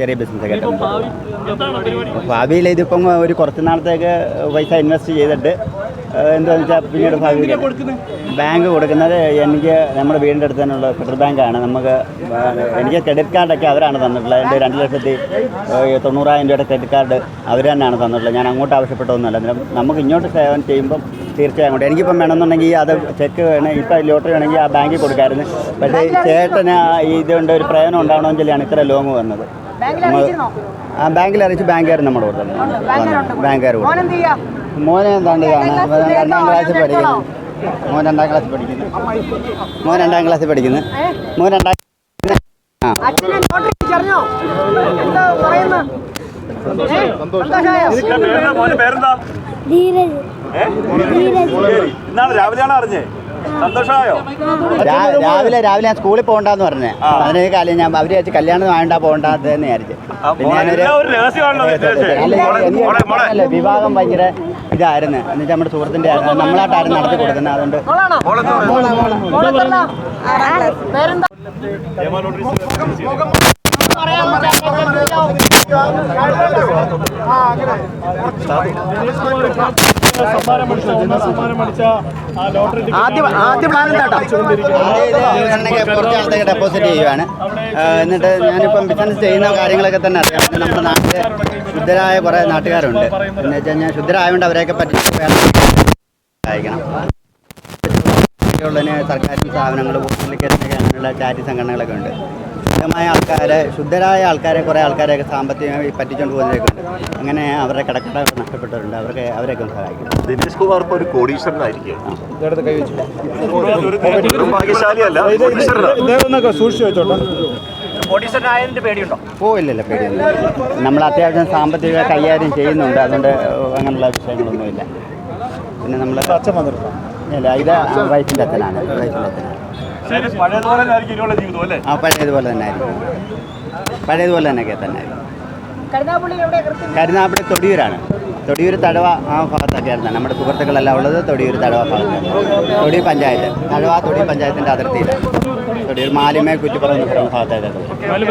ചെറിയ ബിസിനസ് ഒക്കെ ഭാവിയിൽ ഇതിപ്പം ഒരു കുറച്ച് നാളത്തേക്ക് പൈസ ഇൻവെസ്റ്റ് ചെയ്തിട്ട് എന്താണെന്ന് വെച്ചാൽ പിന്നീട് ഭാവിയിൽ ബാങ്ക് കൊടുക്കുന്നത് എനിക്ക് നമ്മുടെ വീടിന്റെ അടുത്ത് തന്നെയുള്ള ഫെഡറൽ ബാങ്കാണ്. നമുക്ക് എനിക്ക് ക്രെഡിറ്റ് കാർഡൊക്കെ അവരാണ് തന്നിട്ടുള്ളത്. എന്റെ രണ്ട് ലക്ഷത്തി തൊണ്ണൂറായിരം രൂപയുടെ ക്രെഡിറ്റ് കാർഡ് അവർ തന്നെയാണ് തന്നിട്ടുള്ളത്. ഞാൻ അങ്ങോട്ട് ആവശ്യപ്പെട്ടതൊന്നുമല്ല. അന്നേരം നമുക്ക് ഇങ്ങോട്ട് സേവനം ചെയ്യുമ്പം തീർച്ചയായും അങ്ങോട്ട്. എനിക്കിപ്പം വേണമെന്നുണ്ടെങ്കിൽ അത് ചെക്ക് വേണം ഇപ്പം ലോട്ടറി വേണമെങ്കിൽ ആ ബാങ്കിൽ കൊടുക്കാമായിരുന്നു. പക്ഷേ ഈ ചേട്ടന് ഇതുകൊണ്ട് ഒരു പ്രയോജനം ഉണ്ടാവണമെങ്കിലാണ് ഇത്ര ലോങ് വന്നത്. ആ ബാങ്കിൽ അറിയിച്ച് ബാങ്കുകാർ നമ്മുടെ കൂടെ തന്നെ. ബാങ്കുകാർ മോനെ എന്താണ്ട് രണ്ടാം ക്ലാസ്സിൽ പഠിക്കുന്നു. മോൻ രണ്ടാം ക്ലാസ്സിൽ പഠിക്കുന്നു. മോൻ രണ്ടാം ക്ലാസ്സിൽ പഠിക്കുന്നു. മോൻ രണ്ടാം ഇന്നാണ് രാവിലെയാണ് അറിഞ്ഞേ? സന്തോഷമായോ? രാവിലെ രാവിലെ ഞാൻ സ്കൂളിൽ പോകണ്ടെന്ന് പറഞ്ഞേ. അതിന് കാലം ഞാൻ അവർ വെച്ച് കല്യാണം വേണ്ട പോകണ്ടെന്ന് വിചാരിച്ചു. പിന്നെ ഞാനൊരു വിവാഹം ഭയങ്കര ഇതായിരുന്നു. എന്നുവെച്ചാൽ നമ്മുടെ സുഹൃത്തിന്റെ ആയിരുന്നു നമ്മളായിട്ടായിരുന്നു നടത്തി കൊടുക്കുന്നത്. അതുകൊണ്ട് മോളാണോ ഡെപ്പോസിറ്റ് ചെയ്യുവാണ്. എന്നിട്ട് ഞാനിപ്പം ബിസിനസ് ചെയ്യുന്ന കാര്യങ്ങളൊക്കെ തന്നെ അറിയാം. നമ്മുടെ നാട്ടിലെ ശുദ്ധരായ കുറേ നാട്ടുകാരുണ്ട്. എന്ന് വെച്ച് ഞാൻ ശുദ്ധരായതുകൊണ്ട് അവരെയൊക്കെ പറ്റി സഹായിക്കണം സർക്കാരും സ്ഥാപനങ്ങളും പുള്ളിക്കരൊക്കെ അങ്ങനെയുള്ള ചാരിറ്റി സംഘടനകളൊക്കെ ഉണ്ട്. ശുദ്ധമായ ആൾക്കാരെ ശുദ്ധരായ ആൾക്കാരെ കുറേ ആൾക്കാരെയൊക്കെ സാമ്പത്തികമായി പറ്റിച്ചുകൊണ്ട് പോകുന്നവരൊക്കെ ഉണ്ട് അങ്ങനെ അവരുടെ കടക്കട നഷ്ടപ്പെട്ടവരുണ്ട്. അവർക്ക് അവരെയൊക്കെ ഒന്ന് സഹായിക്കും. ദിനേശ് കുമാർ ഒരു കോടീശ്വരനായിരിക്കും ഭാഗ്യശാലിയല്ല സൂക്ഷിച്ചു വെച്ചോട്ടെ. ഓ ഇല്ലല്ല പേടിയൊന്നും നമ്മൾ അത്യാവശ്യം സാമ്പത്തിക കൈകാര്യം ചെയ്യുന്നുണ്ട്. അതുകൊണ്ട് അങ്ങനെയുള്ള വിഷയങ്ങളൊന്നുമില്ല. പിന്നെ നമ്മൾ അച്ഛൻ വന്നിട്ടുണ്ട് ഇല്ല ഇത് വൈഫിന്റെ അച്ഛനാണ്. വൈഫിന്റെ അച്ഛനാണ്. പഴയതുപോലെ ആയിരിക്കും ജീവിതം അല്ലേ? ആ പഴയതുപോലെ തന്നെ ആയിരിക്കും പഴയതുപോലെ തന്നെയൊക്കെ തന്നെ ആയിരിക്കും കരുനാപ്പള്ളി തൊടിയൂരാണ്. തൊടിയൂർ തടവ ആ ഭാഗത്തൊക്കെ ആയിരുന്നു നമ്മുടെ സുഹൃത്തുക്കളെല്ലാം ഉള്ളത് തൊടിയൂർ തടവ ഭാഗത്താണ് തൊടിയൂർ പഞ്ചായത്ത്. തടവ തൊടി പഞ്ചായത്തിന്റെ അതിർത്തിയിൽ തൊടിയൂർ മാലിമേ കുറ്റിപ്പുറം എന്ന് പറയുന്ന ഭാഗത്തേക്കൊക്കെ